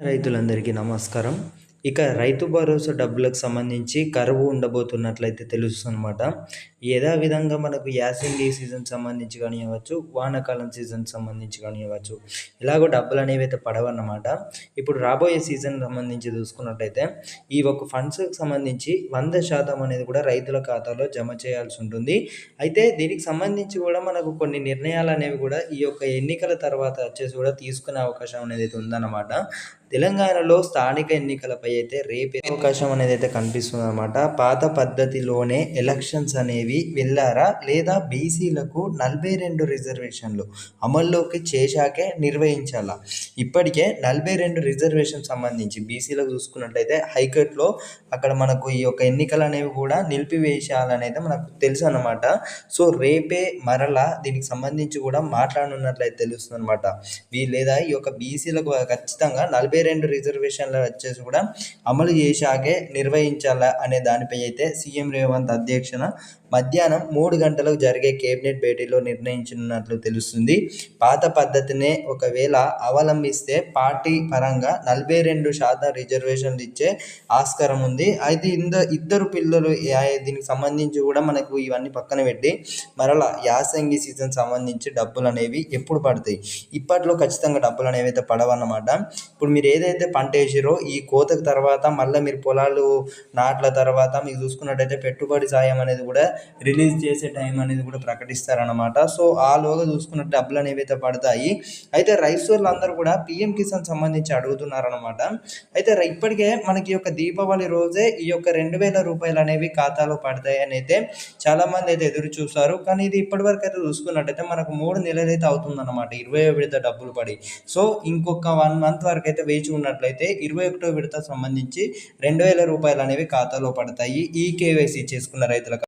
రైతులందరికీ నమస్కారం. ఇక రైతు భరోసా డబ్బులకు సంబంధించి కరువు ఉండబోతున్నట్లయితే తెలుస్తుందన్నమాట. యథావిధంగా మనకు యాసంగి సీజన్ సంబంధించి కానివ్వచ్చు వానాకాలం సీజన్ సంబంధించి కానివ్వచ్చు ఇలాగో డబ్బులు అనేవి అయితే పడవన్నమాట. ఇప్పుడు రాబోయే సీజన్ సంబంధించి చూసుకున్నట్లయితే ఈ ఒక ఫండ్స్కి సంబంధించి వంద శాతం అనేది కూడా రైతుల ఖాతాలో జమ చేయాల్సి ఉంటుంది. అయితే దీనికి సంబంధించి కూడా మనకు కొన్ని నిర్ణయాలు అనేవి కూడా ఈ యొక్క ఎన్నికల తర్వాత వచ్చేసి కూడా తీసుకునే అవకాశం అనేది అయితే ఉందన్నమాట. తెలంగాణలో స్థానిక ఎన్నికలపై అయితే రేపే అవకాశం అనేది అయితే కనిపిస్తుంది అనమాట పాత పద్ధతిలోనే ఎలక్షన్స్ అనేవి వెళ్ళారా? లేదా బీసీలకు నలభై రెండు రిజర్వేషన్లు అమల్లోకి చేశాకే నిర్వహించాలా? ఇప్పటికే నలభై రెండు రిజర్వేషన్ సంబంధించి బీసీలకు చూసుకున్నట్లయితే హైకోర్టులో అక్కడ మనకు ఈ యొక్క ఎన్నికలు అనేవి కూడా నిలిపివేశాలనేది మనకు తెలుసు అనమాట సో రేపే మరలా దీనికి సంబంధించి కూడా మాట్లాడనున్నట్లయితే తెలుస్తుంది అనమాట లేదా ఈ యొక్క బీసీలకు ఖచ్చితంగా నలభై రెండు రిజర్వేషన్లు వచ్చేసి కూడా అమలు చేశాకే నిర్వహించాలా అనే దానిపై అయితే సీఎం రేవంత్ అధ్యక్షన మధ్యాహ్నం మూడు గంటలకు జరిగే కేబినెట్ భేటీలో నిర్ణయించినట్లు తెలుస్తుంది. పాత పద్ధతినే ఒకవేళ అవలంబిస్తే పార్టీ పరంగా నలభై రెండు శాతం రిజర్వేషన్లు ఇచ్చే ఆస్కారం ఉంది. అయితే ఇంద ఇద్దరు పిల్లలు దీనికి సంబంధించి కూడా మనకు ఇవన్నీ పక్కన పెట్టి మరలా యాసంగి సీజన్ సంబంధించి డబ్బులు అనేవి ఎప్పుడు పడతాయి. ఇప్పట్లో ఖచ్చితంగా డబ్బులు అనేవి అయితే పడవన్నమాట. ఇప్పుడు మీరు ఏదైతే పంట వేసిరో ఈ కోతకు తర్వాత మళ్ళీ మీరు పొలాలు నాట్ల తర్వాత మీకు చూసుకున్నట్టయితే పెట్టుబడి సాయం అనేది కూడా రిలీజ్ చేసే టైం అనేది కూడా ప్రకటిస్తారనమాట సో ఆలోగా చూసుకున్నట్టు డబ్బులు అనేవి అయితే పడతాయి అయితే రైతులు అందరూ కూడా పిఎం కిసాన్ సంబంధించి అడుగుతున్నారనమాట అయితే ఇప్పటికే మనకి యొక్క దీపావళి రోజే ఈ యొక్క రెండు వేల రూపాయలు అనేవి ఖాతాలో పడతాయి అని అయితే చాలామంది అయితే ఎదురు చూస్తారు. కానీ ఇది ఇప్పటివరకు అయితే చూసుకున్నట్టయితే మనకు మూడు నెలలు అయితే అవుతుందన్నమాట ఇరవై విడత డబ్బులు పడి. సో ఇంకొక వన్ మంత్ వరకు అయితే వేచి ఉన్నట్లయితే ఇరవై ఒకటో విడత సంబంధించి రెండు వేల రూపాయలు అనేవి ఖాతాలో పడతాయి. ఈ కేవైసీ చేసుకున్న రైతులకు